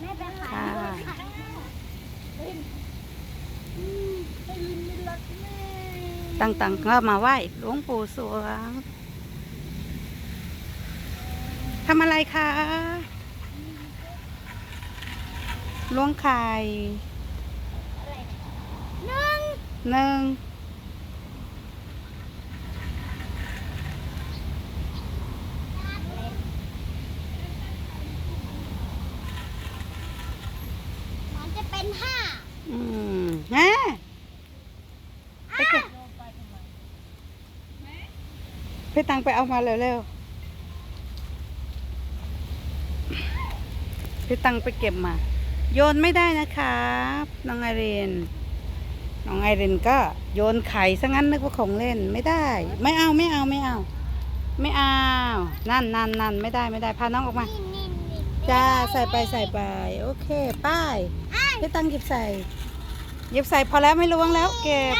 แม่ไปขายค่ะด้วยค่ะอืมไปลินไม่รักแม่ต่างๆก็มาไหว้หลวงปู่สวงทำอะไรคะล้วงไข่หนึ่งหนึ่ง มันจะ เป็นห้าอืมฮะไปเก็บพี่ตังไปเอามาเร็วๆพี่ตังไปเก็บมา โยนไม่ได้นะครับน้องไอรินน้องไอรินก็โยนไข่ซะงั้นนึกว่าของเล่นไม่ได้ ไม่เอาไม่เอาไม่เอา ไม่เอานั่นนั่นนั่นไม่ได้ไม่ได้พาน้องออกมานี่นี่นี่จ้าใส่ไปใส่ไป โอเค ป้าย พี่ตังหยิบใส่หยิบใส่พอแล้วไม่ล้วงแล้วเก็บ